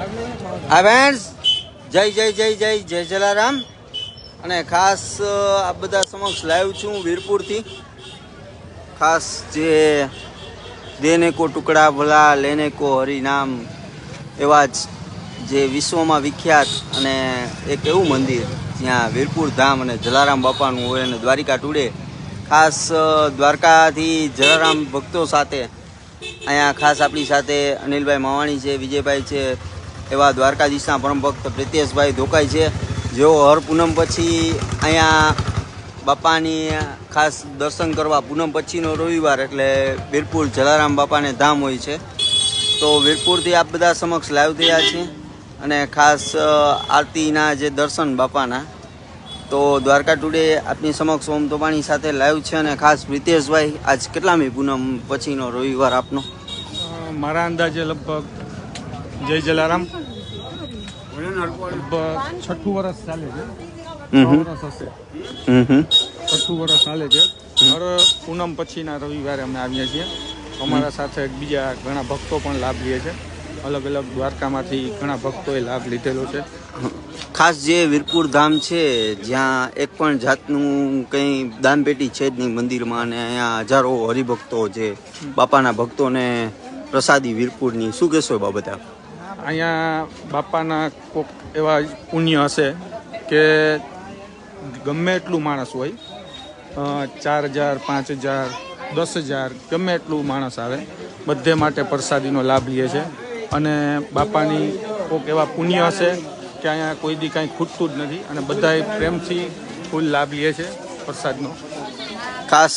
Friends જય જય જય જય જય જલારામ. અને ખાસ આ બધા સમક્ષ લાઈવ છું વીરપુરથી. ખાસ જે દેને કો ટુકડા ભલા, લેને કો હરિનામ એવા જ જે વિશ્વમાં વિખ્યાત અને એક એવું મંદિર જ્યાં વીરપુર ધામ અને જલારામ બાપાનું હોય અને દ્વારિકા ટુડે. ખાસ દ્વારકાથી જલારામ ભક્તો સાથે અહીંયા ખાસ આપણી સાથે અનિલભાઈ માવાણી છે, વિજયભાઈ છે એવા દ્વારકાધીશના પરમ ભક્ત પ્રિતેશભાઈ ધોકાઈ છે. જેઓ હર પૂનમ પછી અહીંયા બાપાની ખાસ દર્શન કરવા પૂનમ પછીનો રવિવાર એટલે વીરપુર જલારામ બાપાને ધામ હોય છે. તો વીરપુરથી આપ બધા સમક્ષ લાઈવ થયા છીએ અને ખાસ આરતીના જે દર્શન બાપાના, તો દ્વારકા ટુડે આપની સમક્ષ ઓમ તોબાણી સાથે લાઈવ છે અને ખાસ પ્રિતેશભાઈ, આજ કેટલામી પૂનમ પછીનો રવિવાર આપનો? મારા અંદાજે લગભગ જય જલારામ. છઠ્ઠું વર્ષ ચાલે છે. વર્ષ હશે. છઠ્ઠું વર્ષ ચાલે છે. હર પૂનમ પછીના રવિવારે અમે આવીએ છીએ. અમારા સાથે બીજા ઘણા ભક્તો પણ લાભ લે છે. અલગ અલગ દ્વારકામાંથી ઘણા ભક્તોએ લાભ લીધેલો છે. ખાસ જે વીરપુર ધામ છે જ્યાં એક પણ જાતનું કંઈ દાનપેટી છે જ નહીં મંદિરમાં અને અહીંયા હજારો હરિભક્તો જે બાપાના ભક્તોને પ્રસાદી વીરપુરની. શું કહેશો બાબતે આપ? અહીંયા બાપાના કોક એવા પુણ્ય હશે કે ગમે એટલું માણસ હોય ચાર હજાર, પાંચ હજાર, દસ હજાર, ગમે એટલું માણસ આવે, બધે માટે પ્રસાદીનો લાભ લે છે. અને બાપાની કોક એવા પુણ્ય હશે કે અહીંયા કોઈ દી કાંઈ ખૂટતું જ નથી અને બધાય પ્રેમથી ફૂલ લાભ લે છે પ્રસાદનો. ખાસ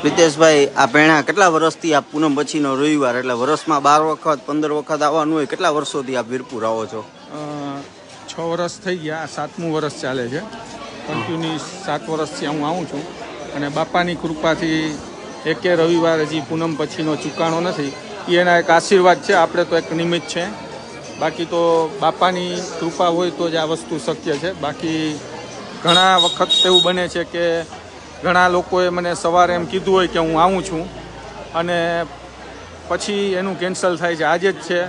પ્રિતેશભાઈ આ ભેણા કેટલા વર્ષથી આ પૂનમ પછીનો રવિવાર? એટલે વર્ષમાં બાર વખત, પંદર વખત આવવાનું હોય, કેટલા વર્ષોથી આપ વીરપુર આવો છો? છ વર્ષ થઈ ગયા, આ સાતમું વર્ષ ચાલે છે. કન્ટિન્યુ સાત વર્ષથી હું આવું છું. અને બાપાની કૃપાથી એકે રવિવાર હજી પૂનમ પછીનો ચૂકાણો નથી. એ એના એક આશીર્વાદ છે, આપણે તો એક નિમિત્ત છે. બાકી તો બાપાની કૃપા હોય તો જ આ વસ્તુ શક્ય છે. બાકી ઘણા વખત એવું બને છે કે ઘણા લોકોએ મને સવારે એમ કીધું હોય કે હું આવું છું. અને પછી એનું કેન્સલ થાય છે. આજે જ છે.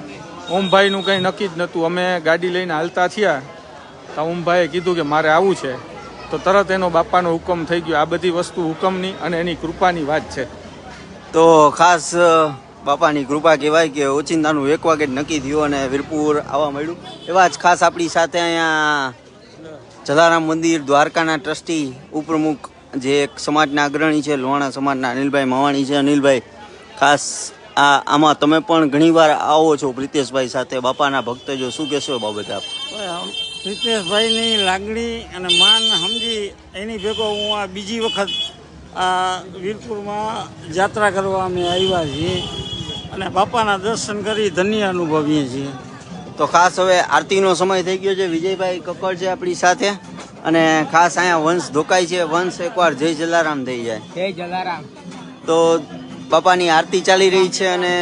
ઓમભાઈનું કંઈ નક્કી જ નહોતું. અમે ગાડી લઈને હાલતા થયા. તો ઓમભાઈએ કીધું કે મારે આવું છે. તો તરત એનો બાપાનો હુકમ થઈ ગયો. આ બધી વસ્તુ હુકમની અને એની કૃપાની વાત છે. તો ખાસ બાપાની કૃપા કહેવાય કે ઓચિંતાનું એક વાગે નક્કી થયું અને વીરપુર આવવા મળ્યું એવા જ ખાસ આપણી સાથે અહીંયા જલારામ મંદિર દ્વારકાના ટ્રસ્ટી ઉપપ્રમુખ જે એક સમાજના અગ્રણી છે લોહાણા સમાજના અનિલભાઈ મવાણી છે. અનિલભાઈ ખાસ આ આમાં તમે પણ ઘણીવાર આવો છો પ્રિતેશભાઈ સાથે બાપાના ભક્ત જો શું કહેશો બાબતે આપ? પ્રિતેશભાઈની લાગણી અને માન સમજી એની ભેગો હું આ બીજી વખત આ વીરપુરમાં જાત્રા કરવા અમે આવ્યા છીએ અને બાપાના દર્શન કરી ધન્ય અનુભવીએ છીએ. તો ખાસ હવે આરતીનો સમય થઈ ગયો છે. વિજયભાઈ કક્કડ છે આપણી સાથે. અને ખાસ અહીંયા વંશ ધોકાય છે. વંશ એકવાર જય જલારામ થઈ જાય. જય જલારામ. તો બાપાની આરતી ચાલી રહી છે અને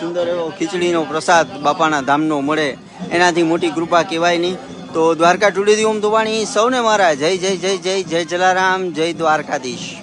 સુંદર એવો ખીચડીનો પ્રસાદ બાપાના ધામનો મળે. એનાથી મોટી કૃપા કહેવાય નહીં. તો દ્વારકા ટુડીથી ઓમ દુવાણી સૌને મારા જય જય જય જય જય જલારામ. જય દ્વારકાધીશ.